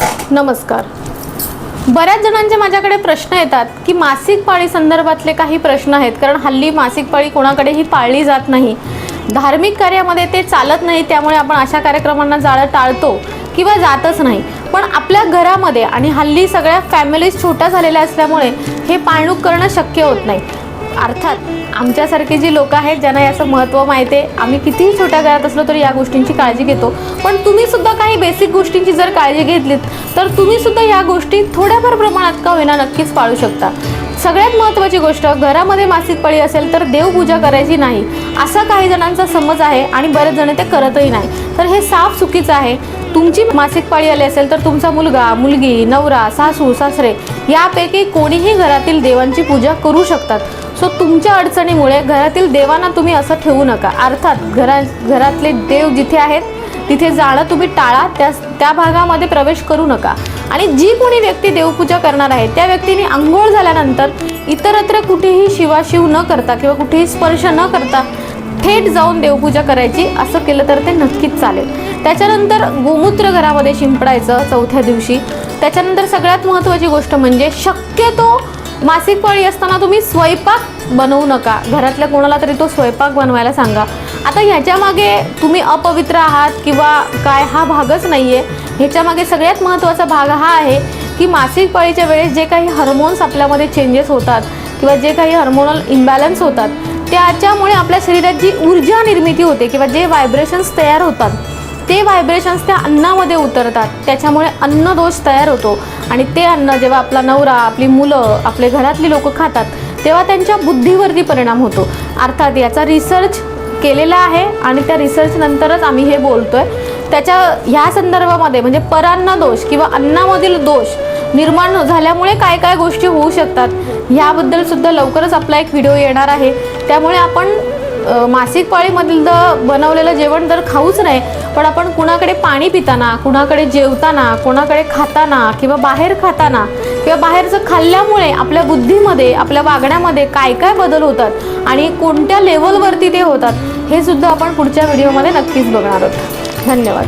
नमस्कार. बऱ्याच जणांचे माझ्याकडे प्रश्न येतात की मासिक पाळी संदर्भातले काही प्रश्न आहेत कारण हल्ली मासिक पाळी कोणाकडेही पाळली जात नाही. धार्मिक कार्यामध्ये ते चालत नाही त्यामुळे आपण अशा कार्यक्रमांना जाळं टाळतो किंवा जातच नाही. पण आपल्या घरामध्ये आणि हल्ली सगळ्या फॅमिलीज छोट्या झालेल्या असल्यामुळे हे पाळणूक करणं शक्य होत नाही. अर्थात आमच्यासारखी जी लोक आहेत ज्यांना याचं महत्त्व माहिती आहे आम्ही कितीही छोट्या घरात असलो तरी या गोष्टींची काळजी घेतो. पण तुम्हीसुद्धा काही बेसिक गोष्टींची जर काळजी घेतलीत तर तुम्ही सुद्धा या गोष्टी थोड्याफार प्रमाणात का होईना नक्कीच पाळू शकता. सगळ्यात महत्त्वाची गोष्ट घरामध्ये मासिक पाळी असेल तर देवपूजा करायची नाही. असा काही जणांचा समज आहे आणि बरेच जण ते करतही नाही. तर हे साफ चुकीचं आहे. तुमची मासिक पाळी आली असेल तर तुमचा मुलगा मुलगी नवरा सासू सासरे यापैकी कोणीही घरातील देवांची पूजा करू शकतात. सो तुमच्या अडचणीमुळे घरातील देवांना तुम्ही असं ठेवू नका. अर्थात घरा घरातले देव जिथे आहेत तिथे जाणं तुम्ही टाळा त्या त्या भागामध्ये प्रवेश करू नका. आणि जी कोणी व्यक्ती देवपूजा करणार आहे त्या व्यक्तीने आंघोळ झाल्यानंतर इतरत्र कुठेही शिवाशिव न करता किंवा कुठेही स्पर्श न करता थेट जाऊन देवपूजा करायची असं केलं तर ते नक्कीच चालेल. त्याच्यानंतर गोमूत्र घरामध्ये शिंपडायचं चौथ्या दिवशी. त्याच्यानंतर सगळ्यात महत्त्वाची गोष्ट म्हणजे शक्यतो मासिक पाळी असताना तुम्ही स्वयंपाक बनवू नका. घरातल्या कोणाला तरी तो स्वयंपाक बनवायला सांगा. आता ह्याच्यामागे तुम्ही अपवित्र आहात किंवा काय हा भागच नाही आहे ह्याच्यामागे सगळ्यात महत्त्वाचा भाग हा आहे की मासिक पाळीच्या वेळेस जे काही हार्मोन्स आपल्यामध्ये चेंजेस होतात किंवा जे काही हार्मोनल इम्बॅलन्स होतात त्याच्यामुळे आपल्या शरीरात जी ऊर्जा निर्मिती होते किंवा जे व्हायब्रेशन्स तयार होतात ते व्हायब्रेशन्स त्या अन्नामध्ये उतरतात. त्याच्यामुळे अन्नदोष तयार होतो. आणि ते अन्न जेव्हा आपला नवरा आपली मुलं आपले घरातली लोक खातात तेव्हा त्यांच्या बुद्धीवरती परिणाम होतो. अर्थात याचा रिसर्च केलेला आहे आणि त्या रिसर्चनंतरच आम्ही हे बोलतोय. त्याच्या ह्या संदर्भामध्ये म्हणजे परान्न दोष किंवा अन्नामधील दोष निर्माण झाल्यामुळे काय काय गोष्टी होऊ शकतात ह्याबद्दल सुद्धा लवकरच आपला एक व्हिडिओ येणार आहे. त्यामुळे आपण मासिक पाळीमधील तर बनवलेलं जेवण तर खाऊच नाही पण आपण कुणाकडे पाणी पिताना कुणाकडे जेवताना कोणाकडे खाताना किंवा बाहेर खाताना किंवा बाहेरचं खाल्ल्यामुळे आपल्या बुद्धीमध्ये आपल्या वागण्यामध्ये काय काय बदल होतात आणि कोणत्या लेवलवरती ते होतात हे सुद्धा आपण पुढच्या व्हिडिओमध्ये नक्कीच बघणार आहोत. धन्यवाद.